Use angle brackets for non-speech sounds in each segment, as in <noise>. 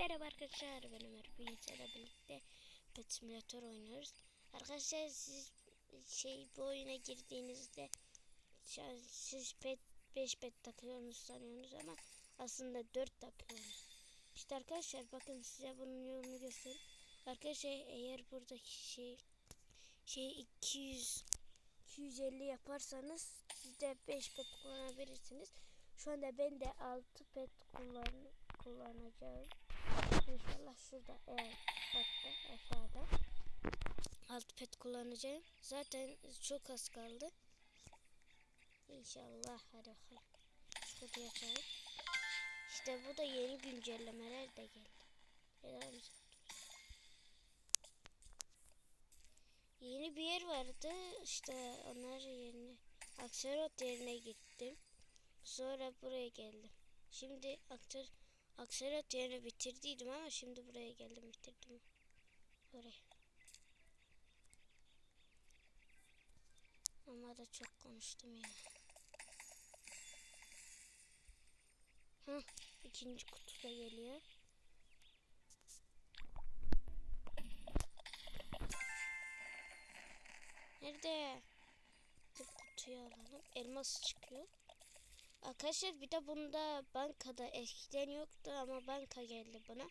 Merhaba arkadaşlar ben Ömer sizlerle birlikte Pet Simulator oynuyoruz. Arkadaşlar siz şey bu oyuna girdiğinizde siz pet 5 pet takıyorsunuz sanıyorsunuz ama aslında 4 takıyorsunuz. İşte arkadaşlar bakın size bunun yolunu göstereyim. Arkadaşlar eğer buradaki şey şey 200 250 yaparsanız siz de 5 pet kullanabilirsiniz. Şu anda ben de 6 pet kullan kullanacağım. İnşallah şurada evet hatta aşağıda. Alt pet kullanacağım. Zaten çok az kaldı. İnşallah hadi bakalım. Şurada açalım. İşte bu da yeni güncellemeler de geldi. Helal. Yeni bir yer vardı. İşte onlar yerine Akserot yerine gittim. Sonra buraya geldim. Şimdi aktör Akserot yerini bitirdiydim ama şimdi buraya geldim bitirdim. Oraya. Ama da çok konuştum ya. Hı, ikinci kutu da geliyor. Nerede? Bu kutuyu alalım. Elmas çıkıyor. Arkadaşlar bir de bunda bankada eskiden yoktu ama banka geldi buna.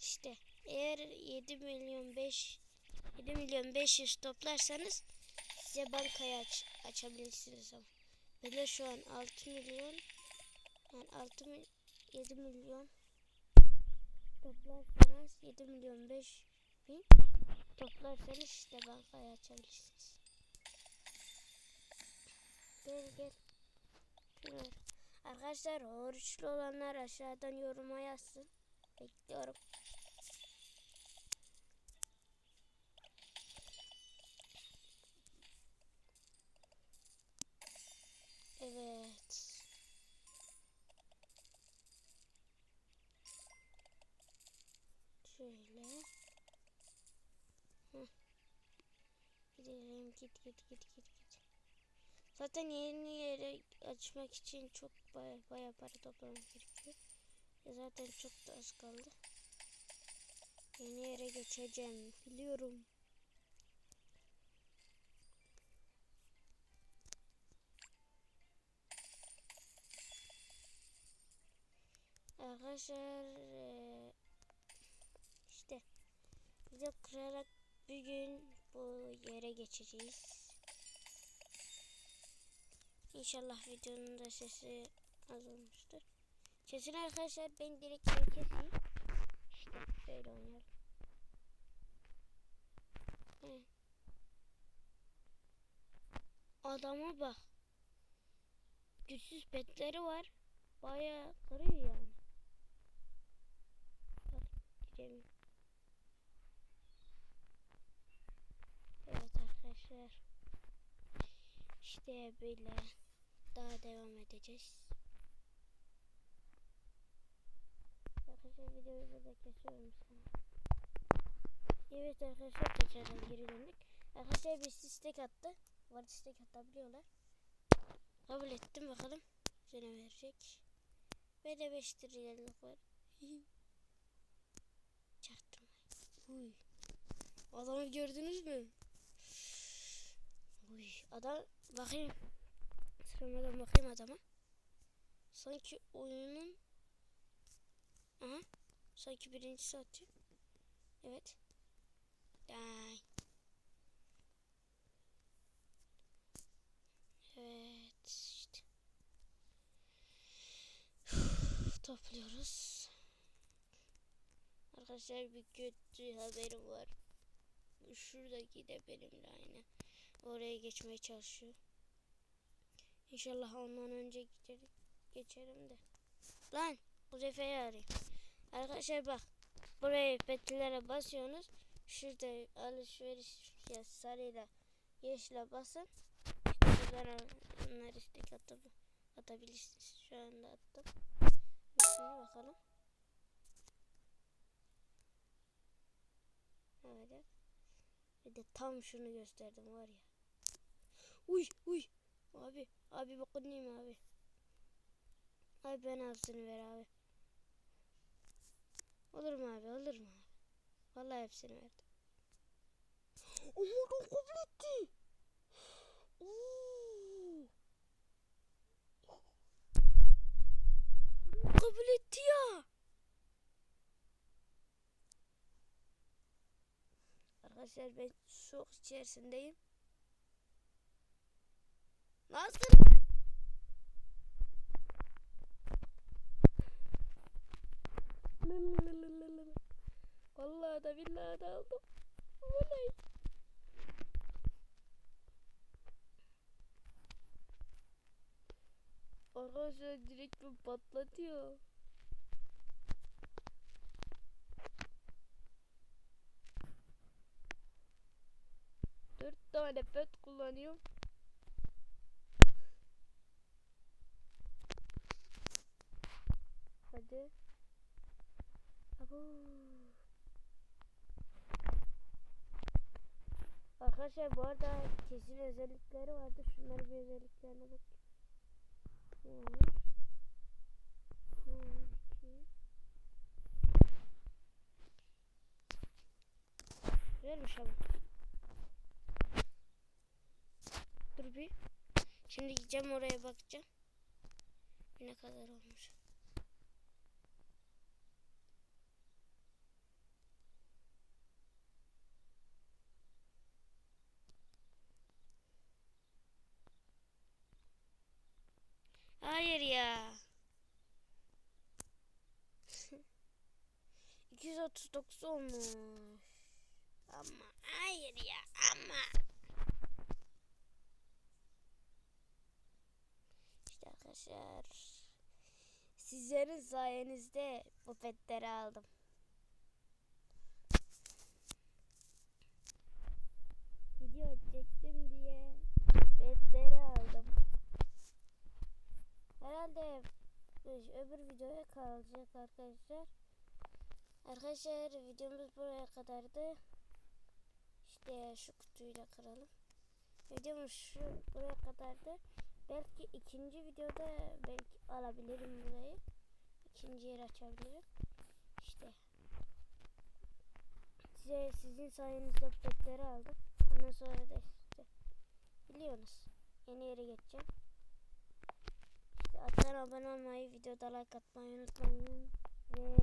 İşte eğer 7 milyon 5 7 milyon 500 toplarsanız size bankayı aç, açabilirsiniz ama. Böyle şu an 6 milyon yani 6 mil, 7 milyon toplarsanız 7 milyon 5 bin toplarsanız işte bankayı açabilirsiniz. Gel gel. Evet. Arkadaşlar oruçlu olanlar aşağıdan yoruma yazsın. Bekliyorum. Evet. Şöyle. Gidelim git git git git git. Zaten yeni yere açmak için çok baya, baya para toplamak gerekiyor. E zaten çok da az kaldı. Yeni yere geçeceğim. Biliyorum. Arkadaşlar e, işte video kırarak bir gün bu yere geçeceğiz. İnşallah videonun da sesi az olmuştur. Sesini arkadaşlar ben direkt keseyim. İşte böyle oynayalım. He. Adama bak. Güçsüz petleri var. Baya kırıyor yani. Bak gidelim. Evet arkadaşlar. İşte böyle daha devam edeceğiz. Arkadaşlar videoyu burada kesiyorum sana. Evet arkadaşlar tekrardan geri döndük. Arkadaşlar bir istek attı. Var istek atabiliyorlar. Kabul ettim bakalım. Bize verecek? Ve de 5 trilyonluk var. <laughs> Çaktırmayın. Uy. Adamı gördünüz mü? Uy. Adam bakayım. Sıramadan bakayım adama. Sanki oyunun Aha. Sanki birincisi atıyor. Evet. Day. Evet işte. Topluyoruz. Arkadaşlar bir kötü haberim var. Şuradaki de benimle aynı. Oraya geçmeye çalışıyor. İnşallah ondan önce giderim, geçerim de. Lan bu Zefe'yi arayayım. Arkadaşlar bak. Buraya petlere basıyorsunuz. Şurada alışveriş ya sarıyla yeşile basın. Buradan onlar istek atıp atabilirsiniz. Şu anda attım. Şimdi bakalım. Evet. Bir de tam şunu gösterdim var ya. Uy uy. Abi abi bakın abi. Ay ben hapsini ver abi. Olur mu abi olur mu abi? Vallahi hepsini verdim. Umudum kabul etti. Kabul etti ya. Arkadaşlar ben şok içerisindeyim. Nasıl? Vallahi da billahi da aldım. Vallahi. Arkadaşlar direkt bir patlatıyor. Dört tane pet kullanıyorum. Hadi. Abo. Arkadaşlar bu arada kesin özellikleri vardı. Şunları bir özelliklerine bak. Güzelmiş ama. Dur bir. Şimdi gideceğim oraya bakacağım. Ne kadar olmuş. Hayır ya. <laughs> 239 olmuş. Ama hayır ya ama. İşte arkadaşlar. Sizlerin sayenizde bu petleri aldım. Video çektim diye petleri aldım. Herhalde öbür videoya kalacak arkadaşlar. Arkadaşlar videomuz buraya kadardı. İşte şu kutuyu da kıralım. Videomuz şu buraya kadardı. Belki ikinci videoda belki alabilirim burayı. İkinci yer açabilirim. İşte. Size sizin sayenizde petleri aldım. Ondan sonra da işte biliyorsunuz yeni yere geçeceğim. İşte atlara abone olmayı, videoda like atmayı unutmayın. Ve